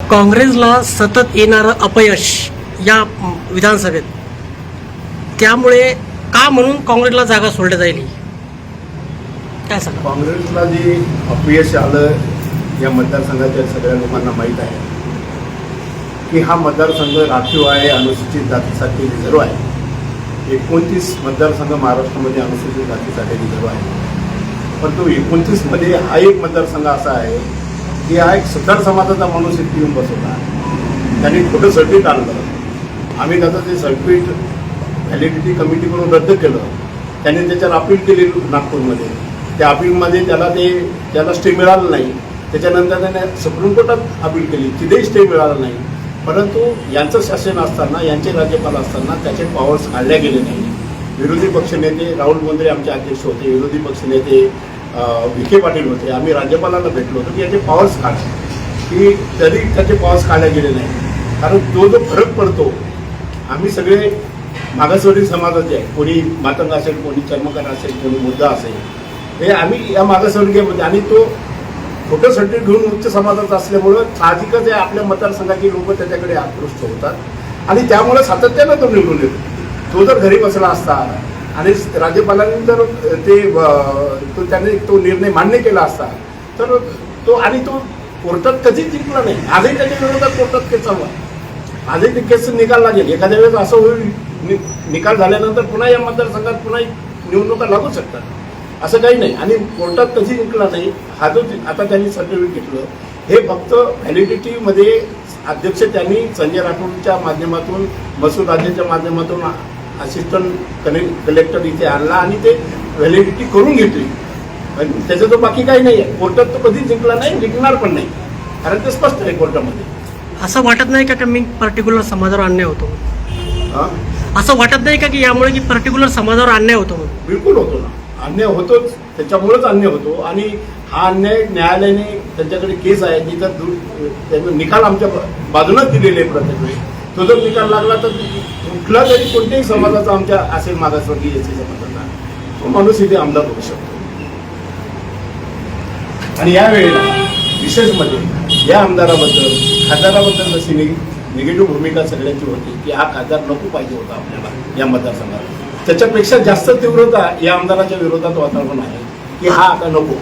काँग्रेसला सतत येणारं अपयश या विधानसभेत. त्यामुळे का म्हणून काँग्रेसला जागा सोडल्या जाईल काय सांग? काँग्रेसला जे अपयश आलं या मतदारसंघाच्या सगळ्या लोकांना माहीत आहे की हा मतदारसंघ राखीव आहे अनुसूचित जातीसाठी रिझर्व आहे. एकोणतीस मतदारसंघ महाराष्ट्रामध्ये अनुसूचित जातीसाठी रिझर्व आहे. परंतु एकोणतीसमध्ये हा एक मतदारसंघ असा आहे की हा एक सुतार समाजाचा माणूस इथे येऊन बसवला त्यांनी खोटं सर्किट आणलं आम्ही त्याचं ते सर्किट व्हॅलिडिटी कमिटीकडून रद्द केलं त्यांनी त्याच्यावर अपील केली नागपूरमध्ये. त्या अपीलमध्ये त्याला ते त्याला स्टे मिळालं नाही. त्याच्यानंतर त्याने सुप्रीम कोर्टात अपील केली. तिथेही स्टे मिळाला नाही. परंतु यांचं शासन असताना यांचे राज्यपाल असताना त्याचे पॉवर्स काढल्या गेले नाही. विरोधी पक्षनेते राहुल बोंद्रे आमचे अध्यक्ष होते. विरोधी पक्षनेते विखे पाटील होते. आम्ही राज्यपालांना भेटलो होतो. की याचे पॉवर्स काढ की तरी त्याचे पॉवर्स काढले गेले नाही? कारण तो जो फरक पडतो आम्ही सगळे मागासवर्गीय समाजाचे आहे. कोणी मातंग असेल कोणी चर्मकार असेल कोणी मुद्दा असेल. हे आम्ही या मागासवर्गीयमध्ये आणि तो खोटं सर्टिफिकेट घेऊन उच्च समाजाचा असल्यामुळं साहजिकच आहे आपल्या मतदारसंघाची लोक त्याच्याकडे आकृष्ट होतात. आणि त्यामुळे सातत्यानं तो निवडून येतो. तो जर घरी बसला असता आणि राज्यपालांनी जर ते तो त्याने तो निर्णय मान्य केला असता तर तो आणि तो कोर्टात कधीच जिंकला नाही. आजही त्याच्या विरोधात कोर्टात केस चालू आजही ते केस निकाल लागेल. एखाद्या वेळेस असं होईल नि- निकाल झाल्यानंतर पुन्हा या मतदारसंघात पुन्हा निवडणुका लागू शकतात. असं काही नाही. आणि कोर्टात कधी जिंकला नाही हा जो आता त्यांनी सर्टिफिकेट घेतलं हे फक्त व्हॅलिडिटीमध्ये अध्यक्ष त्यांनी संजय राठोडच्या माध्यमातून मसूद राजेच्या माध्यमातून असिस्टंट कने कलेक्टर इथे आणला आणि ते व्हॅलिडिटी करून घेतली. पण त्याचं तो बाकी काही नाही आहे कोर्टात तो कधी जिंकला नाही जिंकणार पण नाही. कारण ते स्पष्ट आहे कोर्टामध्ये. असं वाटत नाही का की मी पर्टिक्युलर समाजावर अन्याय होतो? असं वाटत नाही का की यामुळे की पर्टिक्युलर समाजावर अन्याय होतो? बिलकुल होतो ना. अन्याय होतोच. त्याच्यामुळेच अन्याय होतो. आणि हा अन्याय न्यायालयाने त्यांच्याकडे केस आहे तिथं निकाल आमच्या बाजूनच दिलेले आहे प्रत्येक वेळी. तो जर निकाल लागला तर कुठला तरी कोणत्याही समाजाचा आमच्या असेल मागासवर्गीय समाजाचा तो माणूस इथे आमदार होऊ शकतो. आणि यावेळेला विशेष म्हणजे या आमदाराबद्दल खासदाराबद्दल जशी निगेटिव्ह भूमिका सगळ्यांची होती की हा खासदार नको पाहिजे होता आपल्याला या मतदारसंघात. त्याच्यापेक्षा जास्त तीव्रता या आमदाराच्या विरोधात वातावरण आहे की हा आता नको.